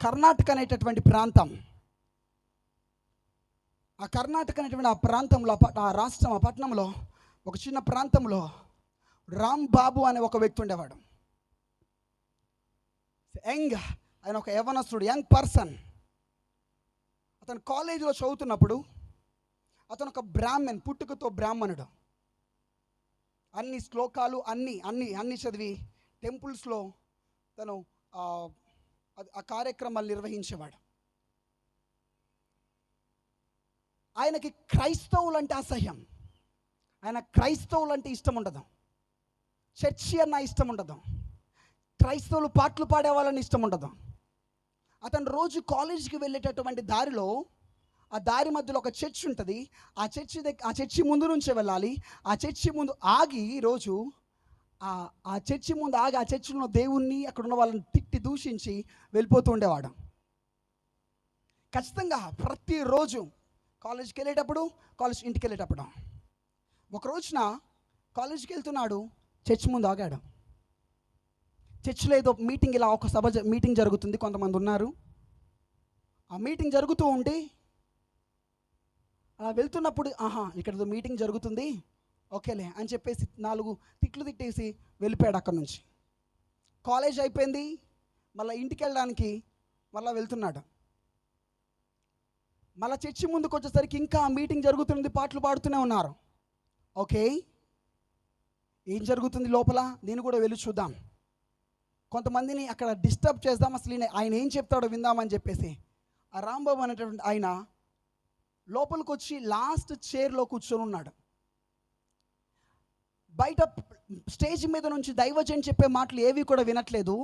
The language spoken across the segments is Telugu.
కర్ణాటక అనేటటువంటి ప్రాంతం. ఆ కర్ణాటక అనేటువంటి ఆ ప్రాంతంలో ఆ ఆ రాష్ట్రం ఆ పట్టణంలో ఒక చిన్న ప్రాంతంలో రామ్ బాబు అనే ఒక వ్యక్తి ఉండేవాడు. యంగ్ ఆయన ఒక యవనస్తుడు యంగ్ పర్సన్. అతను కాలేజీలో చదువుతున్నప్పుడు అతను ఒక బ్రాహ్మణ్ పుట్టుకతో బ్రాహ్మణుడు. అన్ని శ్లోకాలు అన్ని అన్ని అన్ని చదివి టెంపుల్స్లో తను ఆ, అది- ఆ కార్యక్రమాలు నిర్వహించేవాడు. ఆయనకి క్రైస్తవులు అంటే అసహ్యం. ఆయన క్రైస్తవులు అంటే ఇష్టం ఉండదు చర్చి అన్న ఇష్టం ఉండదు క్రైస్తవులు పాటలు పాడే వాళ్ళని ఇష్టం ఉండదు అతను రోజు కాలేజీకి వెళ్ళేటటువంటి దారిలో ఆ దారి మధ్యలో ఒక చర్చ్ ఉంటుంది. ఆ చర్చి దగ్గర ఆ చర్చి ముందు నుంచే వెళ్ళాలి. ఆ చర్చి ముందు ఆగి రోజు ఆ ఆ చర్చి ముందు ఆగి ఆ చర్చిలో ఉన్న దేవుణ్ణి అక్కడ ఉన్న వాళ్ళని తిట్టి దూషించి వెళ్ళిపోతూ ఉండేవాడు. ఖచ్చితంగా ప్రతిరోజు కాలేజ్కి వెళ్ళేటప్పుడు కాలేజ్ ఇంటికి వెళ్ళేటప్పుడు. ఒక రోజున కాలేజ్కి వెళ్తున్నాడు చర్చ్ ముందు ఆగాడు. చర్చిలో ఏదో మీటింగ్ ఇలా ఒక సభ మీటింగ్ జరుగుతుంది కొంతమంది ఉన్నారు. ఆ మీటింగ్ జరుగుతూ ఉండి అలా వెళ్తున్నప్పుడు ఆహా ఇక్కడ మీటింగ్ జరుగుతుంది. ఓకేలే అని చెప్పేసి నాలుగు తిట్లు తిట్టేసి వెళ్ళిపోయాడు అక్కడ నుంచి. కాలేజ్ అయిపోయింది. మళ్ళీ ఇంటికి వెళ్ళడానికి మళ్ళీ వెళ్తున్నాడు. మళ్ళీ చర్చి ముందుకు వచ్చేసరికి ఇంకా మీటింగ్ జరుగుతుంది. పాటలు పాడుతూనే ఉన్నారు. ఓకే. ఏం జరుగుతుంది లోపల? నేను కూడా వెళ్ళి చూద్దాం. కొంతమందిని అక్కడ డిస్టర్బ్ చేద్దాం అసలు ఆయన ఏం చెప్తాడో విందామని చెప్పేసి ఆ రాంబాబు అనేటువంటి ఆయన లోపలికి వచ్చి లాస్ట్ చైర్లో కూర్చొని ఉన్నాడు. బయట స్టేజ్ మీద నుంచి దైవజన్ చెప్పే మాటలు ఏవి కూడా వినట్లేదు.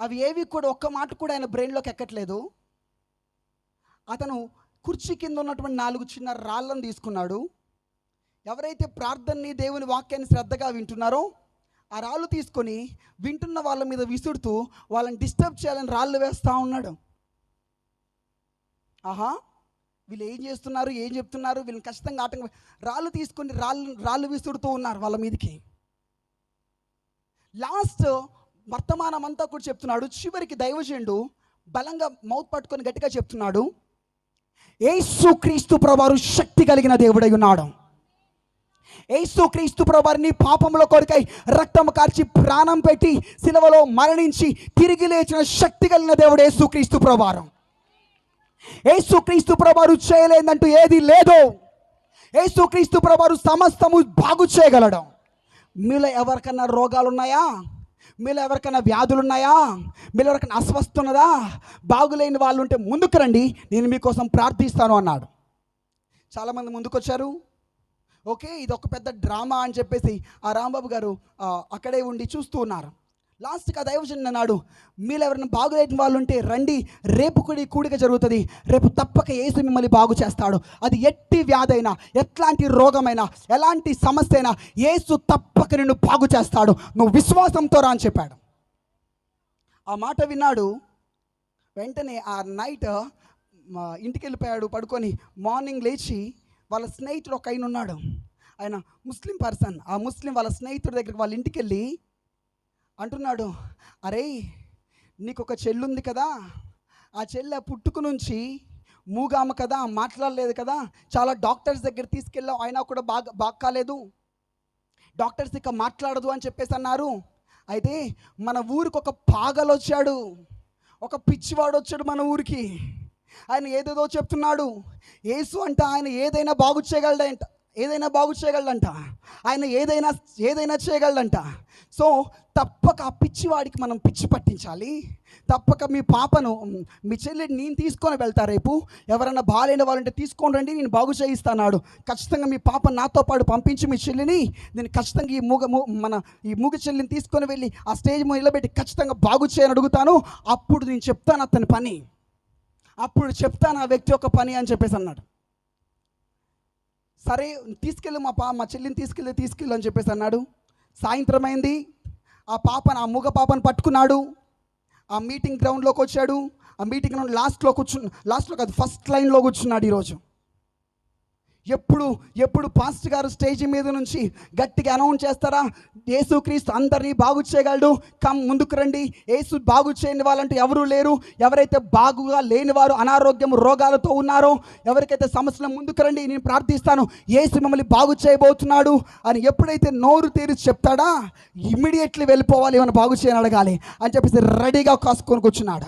అవి ఏవి కూడా ఒక్క మాట కూడా ఆయన బ్రెయిన్లోకి ఎక్కట్లేదు. అతను కుర్చీ కింద ఉన్నటువంటి నాలుగు చిన్న రాళ్ళను తీసుకున్నాడు. ఎవరైతే ప్రార్థనని దేవుని వాక్యాన్ని శ్రద్ధగా వింటున్నారో ఆ రాళ్ళు తీసుకొని వింటున్న వాళ్ళ మీద విసురుతూ వాళ్ళని డిస్టర్బ్ చేయాలని రాళ్ళు వేస్తూ ఉన్నాడు. ఆహా! వీళ్ళు ఏం చేస్తున్నారు ఏం చెప్తున్నారు వీళ్ళని ఖచ్చితంగా ఆటంకం రాళ్ళు తీసుకొని రాళ్ళు రాళ్ళు విసురుతూ ఉన్నారు వాళ్ళ మీదకి. లాస్ట్ వర్తమానం అంతా కూడా చెప్తున్నాడు. చివరికి దైవజనుడు బలంగా మౌత్ పట్టుకొని గట్టిగా చెప్తున్నాడు. ఏసు క్రీస్తు ప్రభారు శక్తి కలిగిన దేవుడై ఉన్నాడు. ఏసు క్రీస్తు ప్రభారిని నీ పాపముల కొరకై రక్తం కార్చి ప్రాణం పెట్టి సిలువలో మరణించి తిరిగి లేచిన శక్తి కలిగిన దేవుడు ఏసు క్రీస్తు ప్రభారం యేసు ప్రభారు చేయలేదంటూ ఏది లేదు. యేసు ప్రభారు సమస్తము బాగు చేయగలడం. మీలో ఎవరికన్నా రోగాలు ఉన్నాయా మీలో ఎవరికైనా వ్యాధులు ఉన్నాయా మీలో ఎవరికైనా అస్వస్థ ఉన్నదా బాగులేని వాళ్ళు ఉంటే ముందుకు రండి నేను మీకోసం ప్రార్థిస్తాను అన్నాడు. చాలామంది ముందుకొచ్చారు. ఓకే ఇది ఒక పెద్ద డ్రామా అని చెప్పేసి ఆ రాంబాబు గారు అక్కడే ఉండి చూస్తూ ఉన్నారు. లాస్ట్కి ఆ దైవజన్ అన్నాడు మీరు ఎవరైనా బాగులేని వాళ్ళు ఉంటే రండి రేపు కూడా కూడిక జరుగుతుంది. రేపు తప్పక ఏసు మిమ్మల్ని బాగు చేస్తాడు. అది ఎట్టి వ్యాధైనా ఎట్లాంటి రోగమైనా ఎలాంటి సమస్య అయినా ఏసు తప్పక నిన్ను బాగు చేస్తాడు. నువ్వు విశ్వాసంతో రా అని చెప్పాడు. ఆ మాట విన్నాడు. వెంటనే ఆ నైట్ ఇంటికి వెళ్ళిపోయాడు పడుకొని. మార్నింగ్ లేచి వాళ్ళ స్నేహితుడు ఒక ఆయన ఉన్నాడు. ఆయన ముస్లిం పర్సన్. ఆ ముస్లిం వాళ్ళ స్నేహితుడి దగ్గరికి వాళ్ళ ఇంటికి వెళ్ళి అంటున్నాడు అరే నీకు ఒక చెల్లుంది కదా. ఆ చెల్లె పుట్టుకు నుంచి మూగామ కదా మాట్లాడలేదు కదా. చాలా డాక్టర్స్ దగ్గర తీసుకెళ్ళాం అయినా కూడా బాగా బాగా కాలేదు. డాక్టర్స్ ఇక మాట్లాడదు అని చెప్పేసి అన్నారు. అయితే మన ఊరికి ఒక పాగలు వచ్చాడు ఒక పిచ్చివాడు వచ్చాడు మన ఊరికి. ఆయన ఏదేదో చెప్తున్నాడు. యేసు అంట ఆయన ఏదైనా బాగు చేయగలడంట. ఏదైనా బాగు చేయగలడంట. ఆయన ఏదైనా ఏదైనా చేయగలడంట. సో తప్పక ఆ పిచ్చివాడికి మనం పిచ్చి పట్టించాలి. తప్పక మీ పాపను మీ చెల్లిని నేను తీసుకొని వెళ్తా రేపు. ఎవరైనా బాగాలేని వాళ్ళంటే తీసుకొని రండి నేను బాగు చేయిస్తానాడు. ఖచ్చితంగా మీ పాప నాతో పాటు పంపించి మీ చెల్లిని నేను ఖచ్చితంగా ఈ మూగ మన ఈ మూగ చెల్లిని తీసుకొని వెళ్ళి ఆ స్టేజ్ మీద నిలబెట్టి ఖచ్చితంగా బాగు చేయని అడుగుతాను. అప్పుడు నేను చెప్తాను అతని పని. అప్పుడు చెప్తాను ఆ వ్యక్తి యొక్క పని అని చెప్పేసి అన్నాడు. సరే తీసుకెళ్ళి మా పా మా చెల్లిని తీసుకెళ్ళి తీసుకెళ్ళు అని చెప్పేసి అన్నాడు. సాయంత్రం అయింది. ఆ పాపను ఆ మూగ పాపను పట్టుకున్నాడు. ఆ మీటింగ్ గ్రౌండ్లోకి వచ్చాడు. ఆ మీటింగ్ గ్రౌండ్ లాస్ట్లో కూర్చు లాస్ట్లో కాదు ఫస్ట్ లైన్లో కూర్చున్నాడు ఈరోజు. ఎప్పుడు ఎప్పుడు పాస్ట్ గారు స్టేజ్ మీద నుంచి గట్టిగా అనౌన్స్ చేస్తారా? యేసుక్రీస్తు అందరినీ బాగు చేయగలడు. కమ్ ముందుకు రండి. యేసు బాగు చేయని వాళ్ళంటూ ఎవరూ లేరు. ఎవరైతే బాగుగా లేని వారు అనారోగ్యం రోగాలతో ఉన్నారో ఎవరికైతే సమస్యలు ముందుకు రండి నేను ప్రార్థిస్తాను. యేసు మిమ్మల్ని బాగు చేయబోతున్నాడు అని ఎప్పుడైతే నోరు తెరిచి చెప్తాడా ఇమ్మీడియట్లీ వెళ్ళిపోవాలి ఏమైనా బాగు చేయని అడగాలి అని చెప్పేసి రెడీగా కాసుకొని కూర్చున్నాడు.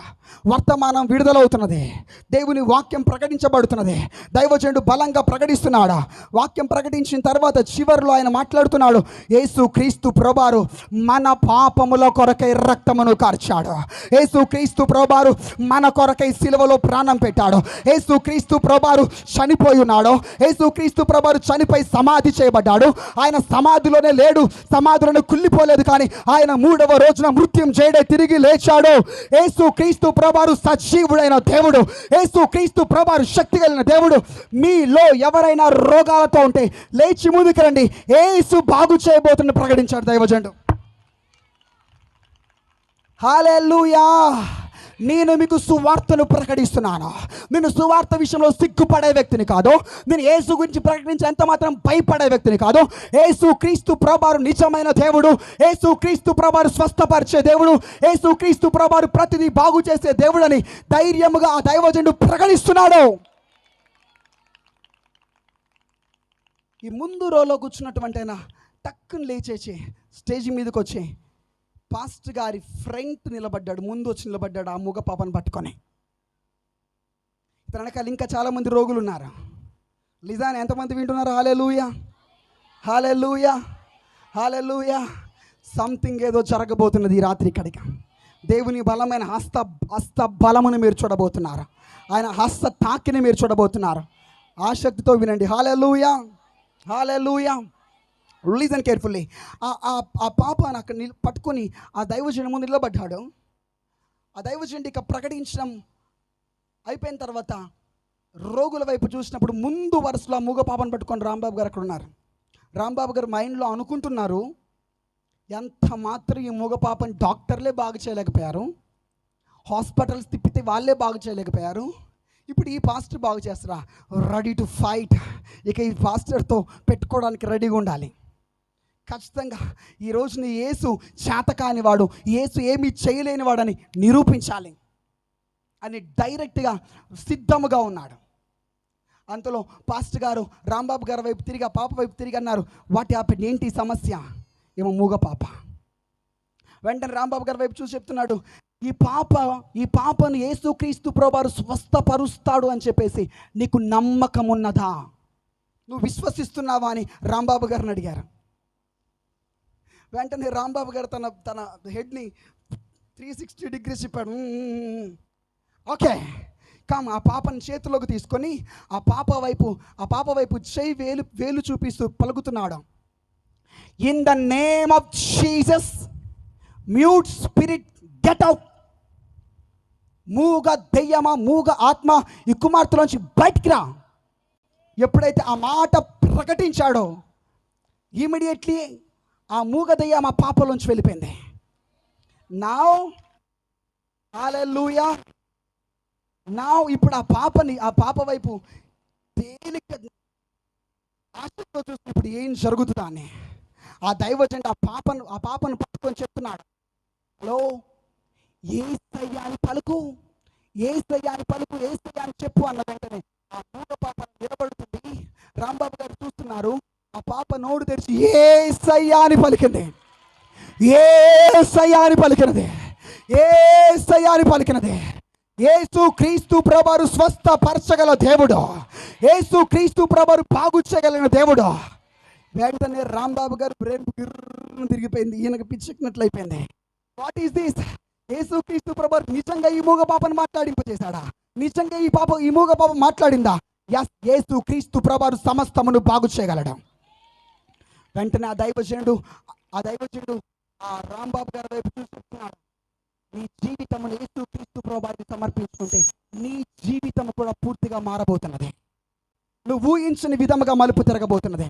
వర్తమానం విడుదలవుతున్నది. దేవుని వాక్యం ప్రకటించబడుతున్నది. దైవజనుడు బలంగా ప్రకటిస్తున్నాడు వాక్యం ప్రకటించిన తర్వాత చివరిలో ఆయన మాట్లాడుతున్నాడు యేసు క్రీస్తు ప్రభారు మన పాపముల కొరకై రక్తమును కార్చాడు. యేసు క్రీస్తు ప్రభారు మన కొరకై సిలువలో ప్రాణం పెట్టాడు. యేసు క్రీస్తు ప్రభారు చనిపోయి ఉన్నాడు. యేసు క్రీస్తు ప్రభారు చనిపోయి సమాధి చేయబడ్డాడు. ఆయన సమాధిలోనే లేడు సమాధిలోనే కుళ్ళిపోలేదు కానీ ఆయన మూడవ రోజున మృత్యం చేయడే తిరిగి లేచాడు. యేసు క్రీస్తు ప్రభారు సజీవుడైన దేవుడు. యేసు క్రీస్తు ప్రభారు శక్తి కలిగిన దేవుడు. మీలో ఎవరైనా రోగాలతో ఉంటే లేచి ముందుకు రండి. యేసు బాగు చేయబోతున్న ప్రకటించాడు దైవజండు హాలెల్లుయా! నేను మీకు సువార్తను ప్రకటిస్తున్నాను. నేను సువార్త విషయంలో సిగ్గుపడే వ్యక్తిని కాదు. నేను యేసు గురించి ప్రకటించే ఎంత మాత్రం భయపడే వ్యక్తిని కాదు. యేసు క్రీస్తు ప్రభారు నిజమైన దేవుడు. యేసు క్రీస్తు ప్రభారు స్వస్థపరిచే దేవుడు. యేసు క్రీస్తు ప్రభారు ప్రతిదీ బాగు చేసే దేవుడని ధైర్యముగా ఆ దైవజనుడు ప్రకటిస్తున్నాడు. ఈ ముందు రోలో కూర్చున్నటువంటి ఆయన టక్కుని లేచేసి స్టేజ్ మీదకి వచ్చి పాస్ట్ గారి ఫ్రంట్ నిలబడ్డాడు ముందు వచ్చి నిలబడ్డాడు ఆ మూగ పాపను పట్టుకొని. ఇతని వెనకాల ఇంకా చాలామంది రోగులు ఉన్నారు లిజాన్ ఎంతమంది వింటున్నారు? హాలే లూయా హాలే లూయా హాలే లూయా సంథింగ్ ఏదో జరగబోతున్నది ఈ రాత్రి ఇక్కడికి. దేవుని బలమైన హస్త హస్త బలమును మీరు చూడబోతున్నారు. ఆయన హస్త తాకిని మీరు చూడబోతున్నారు. ఆసక్తితో వినండి. హాలెలూయా. హాలెలూయా రిలీజన్ కేర్ఫుల్లీ ఆ పాపను అక్కడ నిల్ పట్టుకొని ఆ దైవజనం ముందు నిలబడ్డాడు. ఆ దైవజనుడి ఇక ప్రకటించడం అయిపోయిన తర్వాత రోగుల వైపు చూసినప్పుడు ముందు వరుసలో ఆ మూగ పాపను పట్టుకొని రాంబాబు గారు అక్కడ ఉన్నారు రాంబాబు గారు మైండ్లో అనుకుంటున్నారు ఎంత మాత్రం ఈ మూగ పాపని డాక్టర్లే బాగు చేయలేకపోయారు హాస్పిటల్స్ తిప్పితే వాళ్ళే బాగు చేయలేకపోయారు ఇప్పుడు ఈ పాస్టర్ బాగు చేస్తారా? రెడీ టు ఫైట్ ఇక ఈ పాస్టర్తో పెట్టుకోవడానికి రెడీగా ఉండాలి. ఖచ్చితంగా ఈ రోజున యేసు చేతకానివాడు ఏసు యేసు ఏమీ చేయలేని వాడని నిరూపించాలి. అని డైరెక్ట్గా సిద్ధముగా ఉన్నాడు. అంతలో పాస్టర్ గారు రాంబాబు గారి వైపు తిరిగి ఆ పాప వైపు తిరిగి అన్నారు వాటి ఆపి ఏంటి సమస్య? ఏమో మూగ పాప. వెంటనే రాంబాబు గారి వైపు చూసి చెప్తున్నాడు ఈ పాప ఈ పాపను యేసుక్రీస్తు ప్రభువారు స్వస్థపరుస్తాడు అని చెప్పేసి నీకు నమ్మకం ఉన్నదా? నువ్వు విశ్వసిస్తున్నావా అని రాంబాబు గారిని అడిగారు. వెంటనే రాంబాబు గారు తన తన హెడ్ని త్రీ సిక్స్టీ డిగ్రీస్ చెప్పాడు. ఓకే కామ్ ఆ పాపను చేతిలోకి తీసుకొని ఆ పాప వైపు ఆ పాప వైపు చేయి వేలు వేలు చూపిస్తూ పలుకుతున్నాడు. In the name of Jesus mute spirit get out మూగ దెయ్యమా మూగ ఆత్మ ఈ కుమార్తెలోంచి బయటికి రా. ఎప్పుడైతే ఆ మాట ప్రకటించాడో ఇమీడియట్లీ ఆ మూగ దెయ్యం ఆ పాపలోంచి వెళ్ళిపోయింది. నా ఆలూయా నా ఇప్పుడు ఆ పాపని ఆ పాప వైపు తేలిక ఆశతో చూస్తే ఇప్పుడు ఏం జరుగుతుందా అని. ఆ దైవజండి ఆ పాపను ఆ పాపను పట్టుకొని చెప్తున్నాడు. హలో ఏ సయ్యాని పలుకు? ఏ సయ్యాని పలుకు? ఏ అని చెప్పు అన్న వెంటనే. ఆ మూగ పాప నిలబడుతుంది. రాంబాబు గారు చూస్తున్నారు. ఆ పాప నోడు తెరిచి ఏ సయ్యాని పలికింది? ఏ సయ్యాని పలికినది? ఏ సయ్యాని పలికినది? ఏసు క్రీస్తు ప్రభరు స్వస్థ పరచగల దేవుడు. ఏసు క్రీస్తు ప్రభరు బాగు చేయగలిగిన దేవుడు. వెంటనే రాంబాబు గారు బ్రెయిన్ గిర్రని తిరిగిపోయింది. ఈయనకు పిచ్చెక్కినట్లు అయిపోయింది వాట్ ఈస్ దిస్ యేసుక్రీస్తు ప్రభు నిజంగా ఈ మూగ పాపను మాట్లాడింపజేశాడా నిజంగా ఈ పాప ఈ మూగ పాప మాట్లాడిందా? ఎస్ యేసు క్రీస్తు ప్రభారు సమస్తమును బాగు చేయగలడం? వెంటనే ఆ దైవజనుడు ఆ దైవజనుడు ఆ రాంబాబు గారి వైపు చూస్తున్నాడు నీ జీవితమును యేసు క్రీస్తు ప్రభాకి సమర్పించుకుంటే నీ జీవితం కూడా పూర్తిగా మారబోతున్నది. నువ్వు ఊహించని విధముగా మలుపు తిరగబోతున్నది.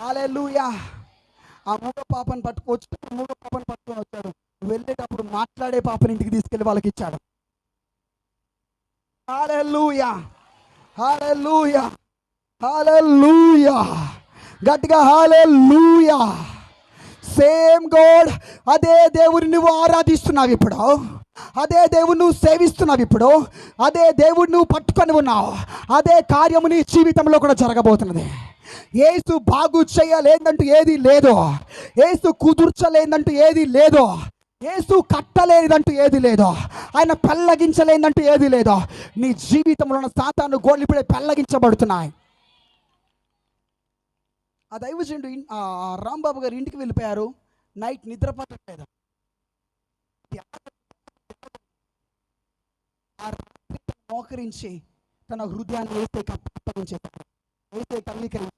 హల్లెలూయా ఆ మూగ పాపను పట్టుకొచ్చి మూగ పాపను పట్టుకొని వచ్చాడు. వెళ్ళేటప్పుడు మాట్లాడే పాపని ఇంటికి తీసుకెళ్ళి వాళ్ళకి ఇచ్చాడు హల్లెలూయా హల్లెలూయా హాలూయా గట్టిగా హాలూయా సేమ్ గోడ్ అదే దేవుడిని నువ్వు ఆరాధిస్తున్నావు ఇప్పుడు. అదే దేవుడు నువ్వు సేవిస్తున్నావు ఇప్పుడు. అదే దేవుడు నువ్వు పట్టుకొని ఉన్నావు. అదే కార్యము నీ జీవితంలో కూడా జరగబోతున్నది. ఏసు బాగు చేయలేదంటూ ఏది లేదో. ఏసు కుదుర్చలేదంటూ ఏది లేదో. ఏసు కట్టలేనిదంటూ ఏది లేదో. ఆయన పెళ్ళగించలేనిదంటూ ఏది లేదో. నీ జీవితంలో ఉన్న సాతాను గోళ్ళు ఇప్పుడే పెళ్ళగించబడుతున్నాయి. ఆ దైవజనుడు రాంబాబు గారు ఇంటికి వెళ్ళిపోయారు. నైట్ నిద్రపట్టలేదు. ఆ మోకరించి తన హృదయాన్ని వేస్తే అప్పగించేశాడు వేస్తే అంగీకరించి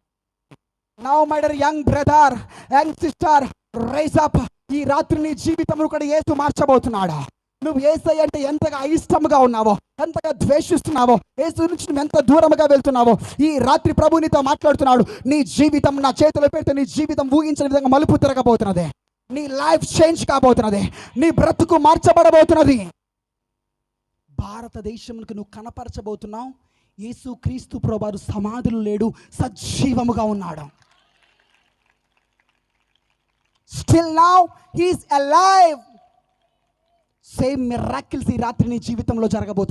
now my young brother young sister rise up ఈ రాత్రి నీ జీవితం కూడా ఏసు మార్చబోతున్నాడా? నువ్వు ఏసై అంటే ఎంతగా ఇష్టముగా ఉన్నావో ఎంతగా ద్వేషిస్తున్నావో ఏసు నుంచి నువ్వు ఎంత దూరముగా వెళ్తున్నావో ఈ రాత్రి ప్రభు నీతో మాట్లాడుతున్నాడు. నీ జీవితం నా చేతిలో పెడితే నీ జీవితం ఊహించిన విధంగా మలుపు తిరగబోతున్నదే. నీ లైఫ్ చేంజ్ కాబోతున్నది. నీ బ్రతుకు మార్చబడబోతున్నది. భారతదేశంకి నువ్వు కనపరచబోతున్నావు. యేసు క్రీస్తు ప్రభారు సమాధులు లేడు సజీవముగా ఉన్నాడు. Still now he's alive same miracles ఈ రాత్రి నీ జీవితంలో జరగబోతుంది.